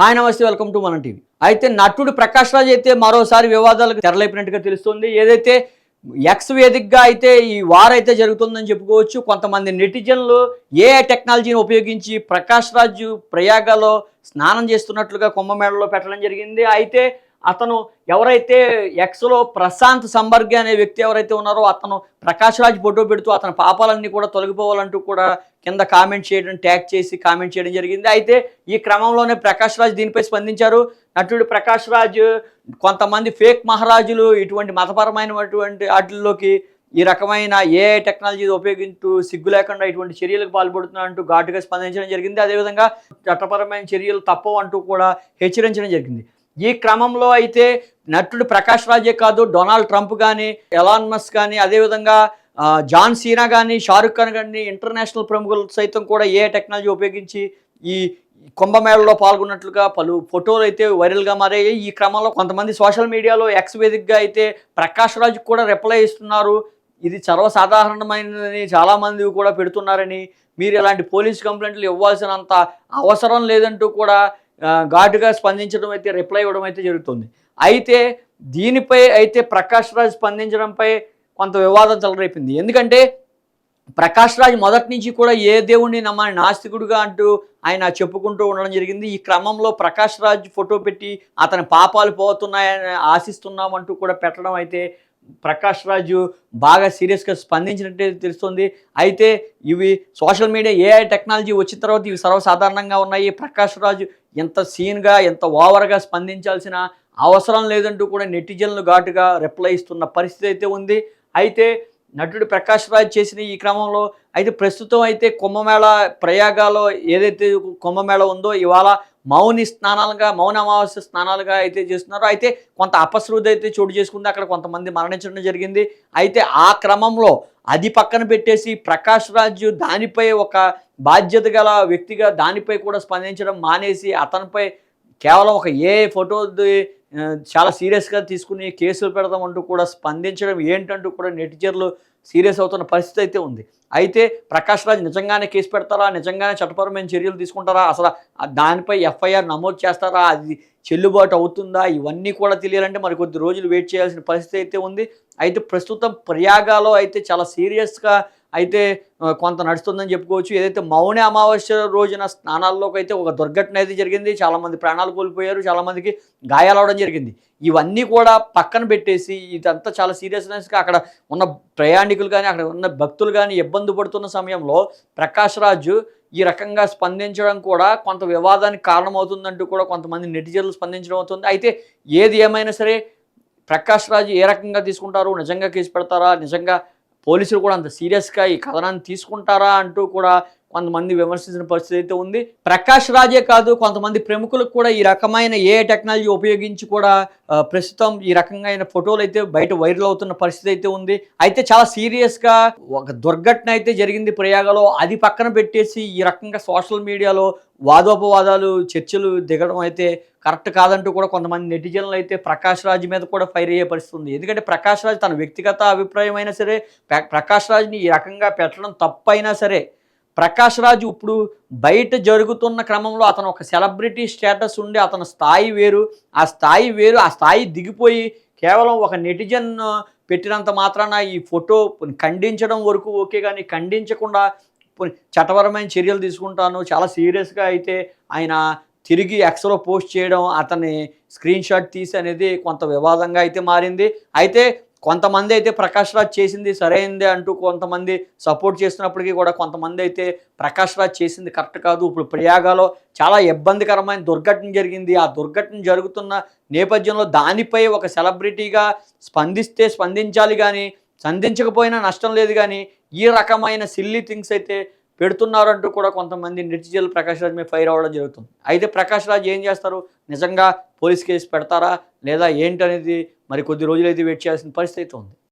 Hi నమస్తే welcome to మన TV. అయితే నటుడు ప్రకాష్ రాజ్ అయితే మరోసారి వివాదాలకు తెరలేపినట్టుగా తెలుస్తుంది. ఏదైతే ఎక్స్ వేదికగా అయితే ఈ వార్ అయితే జరుగుతుందని చెప్పుకోవచ్చు. కొంతమంది నెటిజన్లు ఏ టెక్నాలజీని ఉపయోగించి ప్రకాష్ రాజ్ ప్రయాగలో స్నానం చేస్తున్నట్లుగా కుంభమేళలో పెట్టడం జరిగింది. అయితే అతను ఎవరైతే ఎక్స్లో ప్రశాంత్ సంబర్గి అనే వ్యక్తి ఎవరైతే ఉన్నారో అతను ప్రకాష్ రాజ్ ఫోటో పెడుతూ అతని పాపాలన్నీ కూడా తొలగిపోవాలంటూ కూడా కింద కామెంట్ చేయడం ట్యాగ్ చేసి కామెంట్ చేయడం జరిగింది. అయితే ఈ క్రమంలోనే ప్రకాష్ రాజ్ దీనిపై స్పందించారు. నటుడు ప్రకాష్ రాజ్ కొంతమంది ఫేక్ మహారాజులు ఇటువంటి మతపరమైనటువంటి వాటిల్లోకి ఈ రకమైన ఏఐ టెక్నాలజీ ఉపయోగిస్తూ సిగ్గు లేకుండా ఇటువంటి చర్యలకు పాల్పడుతున్నా అంటూ ఘాటుగా స్పందించడం జరిగింది. అదేవిధంగా చట్టపరమైన చర్యలు తప్పవు అంటూ కూడా హెచ్చరించడం జరిగింది. ఈ క్రమంలో అయితే నటుడు ప్రకాష్ రాజే కాదు డొనాల్డ్ ట్రంప్ కానీ ఎలాన్ మస్క్ కానీ అదేవిధంగా జాన్ సీనా కానీ షారుఖ్ ఖాన్ కానీ ఇంటర్నేషనల్ ప్రముఖులు సైతం కూడా ఏ టెక్నాలజీ ఉపయోగించి ఈ కుంభమేళలో పాల్గొన్నట్లుగా పలు ఫోటోలు అయితే వైరల్గా మారాయి. ఈ క్రమంలో కొంతమంది సోషల్ మీడియాలో ఎక్స్ వేదికగా అయితే ప్రకాష్ రాజ్కి కూడా రిప్లై ఇస్తున్నారు. ఇది సర్వసాధారణమైనదని చాలామంది కూడా పెడుతున్నారని మీరు ఇలాంటి పోలీస్ కంప్లైంట్లు ఇవ్వాల్సినంత అవసరం లేదంటూ కూడా ఘాటుగా స్పందించడం అయితే రిప్లై ఇవ్వడం అయితే జరుగుతుంది. అయితే దీనిపై అయితే ప్రకాష్ రాజ్ స్పందించడంపై కొంత వివాదం చెలరేపింది. ఎందుకంటే ప్రకాష్ రాజ్ మొదటి నుంచి కూడా ఏ దేవుణ్ణి నమ్మని నాస్తికుడుగా అంటూ ఆయన చెప్పుకుంటూ ఉండడం జరిగింది. ఈ క్రమంలో ప్రకాష్ రాజ్ ఫోటో పెట్టి అతని పాపాలు పోతున్నాయని ఆశిస్తున్నామంటూ కూడా పెట్టడం అయితే ప్రకాష్ రాజు బాగా సీరియస్గా స్పందించినట్టే తెలుస్తుంది. అయితే ఇవి సోషల్ మీడియా ఏఐ టెక్నాలజీ వచ్చిన తర్వాత ఇవి సర్వసాధారణంగా ఉన్నాయి. ప్రకాష్ రాజు ఎంత సీన్గా ఎంత ఓవర్గా స్పందించాల్సిన అవసరం లేదంటూ కూడా నెటిజన్లు ఘాటుగా రిప్లై ఇస్తున్న పరిస్థితి అయితే ఉంది. అయితే నటుడు ప్రకాష్ రాజ్ చేసిన ఈ క్రమంలో అయితే ప్రస్తుతం అయితే కుంభమేళ ప్రయాగాలో ఏదైతే కుంభమేళ ఉందో ఇవాళ మౌని స్నానాలుగా మౌన అమావాస్య స్నానాలుగా అయితే చేస్తున్నారో. అయితే కొంత అపశృతి అయితే చోటు చేసుకుంది. అక్కడ కొంతమంది మరణించడం జరిగింది. అయితే ఆ క్రమంలో అది పక్కన పెట్టేసి ప్రకాష్ రాజు దానిపై ఒక బాధ్యత గల వ్యక్తిగా దానిపై కూడా స్పందించడం మానేసి అతనిపై కేవలం ఒక ఏ ఫోటో చాలా సీరియస్గా తీసుకుని కేసులు పెడదామంటూ కూడా స్పందించడం ఏంటంటూ కూడా నెటిజర్లు సీరియస్ అవుతున్న పరిస్థితి అయితే ఉంది. అయితే ప్రకాష్ రాజ్ నిజంగానే కేసు పెడతారా? నిజంగానే చట్టపరమైన చర్యలు తీసుకుంటారా? అసలు దానిపై ఎఫ్ఐఆర్ నమోదు చేస్తారా? అది చెల్లుబాటు అవుతుందా? ఇవన్నీ కూడా తెలియాలంటే మరి కొద్ది రోజులు వెయిట్ చేయాల్సిన పరిస్థితి అయితే ఉంది. అయితే ప్రస్తుతం ప్రయాగాలో అయితే చాలా సీరియస్గా అయితే కొంత నడుస్తుందని చెప్పుకోవచ్చు. ఏదైతే మౌని అమావాస్య రోజున స్నానాల్లోకి అయితే ఒక దుర్ఘటన అయితే జరిగింది. చాలామంది ప్రాణాలు కోల్పోయారు. చాలామందికి గాయాలవడం జరిగింది. ఇవన్నీ కూడా పక్కన పెట్టేసి ఇదంతా చాలా సీరియస్నెస్గా అక్కడ ఉన్న ప్రయాణికులు కానీ అక్కడ ఉన్న భక్తులు కానీ ఇబ్బంది పడుతున్న సమయంలో ప్రకాష్ రాజు ఈ రకంగా స్పందించడం కూడా కొంత వివాదానికి కారణమవుతుందంటూ కూడా కొంతమంది నెటిజన్లు స్పందించడం అవుతుంది. అయితే ఏది ఏమైనా సరే ప్రకాష్ రాజు ఏ రకంగా తీసుకుంటారు? నిజంగా కేసు పెడతారా? నిజంగా పోలీసులు కూడా అంత సీరియస్గా ఈ కథనాన్ని తీసుకుంటారా అంటూ కూడా కొంతమంది విమర్శించిన పరిస్థితి అయితే ఉంది. ప్రకాష్ రాజే కాదు కొంతమంది ప్రముఖులకు కూడా ఈ రకమైన ఏ టెక్నాలజీ ఉపయోగించి కూడా ప్రస్తుతం ఈ రకమైన ఫోటోలు అయితే బయట వైరల్ అవుతున్న పరిస్థితి అయితే ఉంది. అయితే చాలా సీరియస్గా ఒక దుర్ఘటన అయితే జరిగింది ప్రయాగలో. అది పక్కన పెట్టేసి ఈ రకంగా సోషల్ మీడియాలో వాదోపవాదాలు చర్చలు దిగడం అయితే కరెక్ట్ కాదంటూ కూడా కొంతమంది నెటిజన్లు అయితే ప్రకాష్ రాజ్ మీద కూడా ఫైర్ అయ్యే పరిస్థితి ఉంది. ఎందుకంటే ప్రకాష్ రాజ్ తన వ్యక్తిగత అభిప్రాయం అయినా సరే ప్రకాష్ రాజ్ని ఈ రకంగా పెట్టడం తప్పైనా సరే ప్రకాష్ రాజు ఇప్పుడు బయట జరుగుతున్న క్రమంలో అతను ఒక సెలబ్రిటీ స్టేటస్ ఉండి అతని స్థాయి వేరు ఆ స్థాయి వేరు ఆ స్థాయి దిగిపోయి కేవలం ఒక నెటిజన్ పెట్టినంత మాత్రాన ఈ ఫోటో ఖండించడం వరకు ఓకే కానీ ఖండించకుండా చట్టపరమైన చర్యలు తీసుకుంటాను చాలా సీరియస్గా అయితే ఆయన తిరిగి ఎక్స్లో పోస్ట్ చేయడం అతని స్క్రీన్ షాట్ తీసి అనేది కొంత వివాదంగా అయితే మారింది. అయితే కొంతమంది అయితే ప్రకాష్ రాజ్ చేసింది సరైందే అంటూ కొంతమంది సపోర్ట్ చేస్తున్నప్పటికీ కూడా కొంతమంది అయితే ప్రకాష్ రాజ్ చేసింది కరెక్ట్ కాదు. ఇప్పుడు ప్రయాగాలో చాలా ఇబ్బందికరమైన దుర్ఘటన జరిగింది. ఆ దుర్ఘటన జరుగుతున్న నేపథ్యంలో దానిపై ఒక సెలబ్రిటీగా స్పందిస్తే స్పందించాలి కానీ స్పందించకపోయినా నష్టం లేదు కానీ ఈ రకమైన సిల్లీ థింగ్స్ అయితే పెడుతున్నారు అంటూ కూడా కొంతమంది నెటిజన్లు ప్రకాష్ రాజ్ మీద ఫైర్ అవ్వడం జరుగుతుంది. అయితే ప్రకాష్ రాజ్ ఏం చేస్తారు? నిజంగా పోలీస్ కేసు పెడతారా? లేదా ఏంటనేది మరి కొద్ది రోజులైతే వెయిట్ చేయాల్సిన పరిస్థితి అయితే ఉంది.